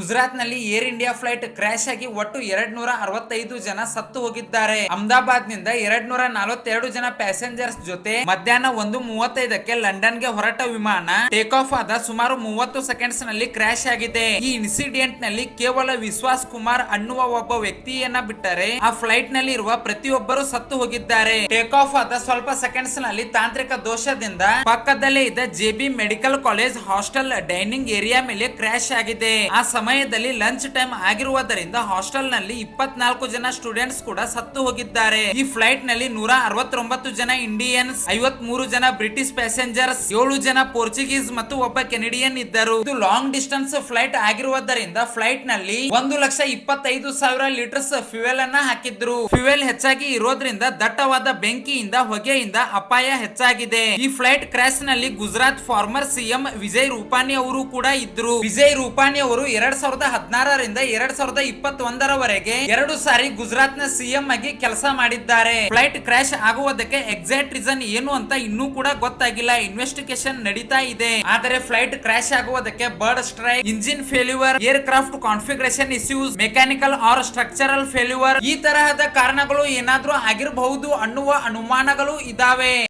ಗುಜರಾತ್ನಲ್ಲಿ air India flight crash ಆಗಿ ಒಟ್ಟು ಎರಡ್ ನೂರ ಅರವತ್ತೈದು ಜನ ಸತ್ತು ಹೋಗಿದ್ದಾರೆ. ಅಹಮದಾಬಾದ್ನಿಂದ ಎರಡ್ ನೂರ ನಲವತ್ತೆರಡು ಜನ ಪ್ಯಾಸೆಂಜರ್ಸ್ ಜೊತೆ ಮಧ್ಯಾಹ್ನ ಒಂದು ಮೂವತ್ತೈದಕ್ಕೆ ಲಂಡನ್ಗೆ ಹೊರಟ ವಿಮಾನ ಟೇಕ್ ಆಫ್ ಆದ ಸುಮಾರು ಮೂವತ್ತು ಸೆಕೆಂಡ್ಸ್ನಲ್ಲಿ ಕ್ರಾಶ್ ಆಗಿದೆ. ಈ ಇನ್ಸಿಡೆಂಟ್ನಲ್ಲಿ ಕೇವಲ ವಿಶ್ವಾಸ್ ಕುಮಾರ್ ಅನ್ನುವ ಒಬ್ಬ ವ್ಯಕ್ತಿಯನ್ನ ಬಿಟ್ಟರೆ ಆ ಫ್ಲೈಟ್ನಲ್ಲಿ ಇರುವ ಪ್ರತಿಯೊಬ್ಬರು ಸತ್ತು ಹೋಗಿದ್ದಾರೆ. ಟೇಕ್ ಆಫ್ ಆದ ಸ್ವಲ್ಪ ಸೆಕೆಂಡ್ಸ್ನಲ್ಲಿ ತಾಂತ್ರಿಕ ದೋಷದಿಂದ ಪಕ್ಕದಲ್ಲೇ ಇದ್ದ JB medical college hostel dining area ಮೇಲೆ ಕ್ರಾಶ್ ಆಗಿದೆ. ಆ ಸಮಯದಲ್ಲಿ ಲಂಚ್ ಟೈಮ್ ಆಗಿರುವುದರಿಂದ ಹಾಸ್ಟೆಲ್ನಲ್ಲಿ ಇಪ್ಪತ್ನಾಲ್ಕು ಜನ ಸ್ಟೂಡೆಂಟ್ಸ್ ಕೂಡ ಸತ್ತು ಹೋಗಿದ್ದಾರೆ. ಈ ಫ್ಲೈಟ್ನಲ್ಲಿ ನೂರ ಅರವತ್ತೊಂಬತ್ತು ಜನ ಇಂಡಿಯನ್ಸ್ ಐವತ್ ಮೂರು ಜನ ಬ್ರಿಟಿಷ್ ಪ್ಯಾಸೆಂಜರ್ಸ್, ಏಳು ಜನ ಪೋರ್ಚುಗೀಸ್ ಮತ್ತು ಒಬ್ಬ ಕೆನಡಿಯನ್ ಇದ್ದರು. ಇದು ಲಾಂಗ್ ಡಿಸ್ಟೆನ್ಸ್ ಫ್ಲೈಟ್ ಆಗಿರುವುದರಿಂದ ಫ್ಲೈಟ್ನಲ್ಲಿ ಒಂದು ಲಕ್ಷ ಇಪ್ಪತ್ತೈದು ಸಾವಿರ ಲೀಟರ್ಸ್ ಫ್ಯೂಯಲ್ ಅನ್ನ ಹಾಕಿದ್ರು. ಫ್ಯೂಯಲ್ ಹೆಚ್ಚಾಗಿ ಇರೋದ್ರಿಂದ ದಟ್ಟವಾದ ಬೆಂಕಿಯಿಂದ, ಹೊಗೆಯಿಂದ ಅಪಾಯ ಹೆಚ್ಚಾಗಿದೆ. ಈ ಫ್ಲೈಟ್ ಕ್ರಾಶ್ನಲ್ಲಿ ಗುಜರಾತ್ ಫಾರ್ಮರ್ ಸಿಎಂ ವಿಜಯ್ ರೂಪಾನಿ ಅವರು ಕೂಡ ಇದ್ರು. ವಿಜಯ್ ರೂಪಾನಿ ಅವರು ಎರಡ್ ಸಾವಿರದ ಹದಿನಾರರಿಂದ ಎರಡ್ ಸಾವಿರದ ಇಪ್ಪತ್ತೊಂದರವರೆಗೆ ಎರಡು ಸಾರಿ ಗುಜರಾತ್ನ ಸಿಎಂ ಆಗಿ ಕೆಲಸ ಮಾಡಿದ್ದಾರೆ. ಫ್ಲೈಟ್ ಕ್ರಾಶ್ ಆಗುವುದಕ್ಕೆ ಎಕ್ಸಾಕ್ಟ್ ರೀಸನ್ ಏನು ಅಂತ ಇನ್ನೂ ಕೂಡ ಗೊತ್ತಾಗಿಲ್ಲ. ಇನ್ವೆಸ್ಟಿಗೇಷನ್ ನಡೀತಾ ಇದೆ. ಆದರೆ flight crash ಆಗುವುದಕ್ಕೆ bird strike, engine failure aircraft configuration issues mechanical or structural failure ಈ ತರಹದ ಕಾರಣಗಳು ಏನಾದ್ರೂ ಆಗಿರಬಹುದು ಅನ್ನುವ ಅನುಮಾನಗಳು ಇದಾವೆ.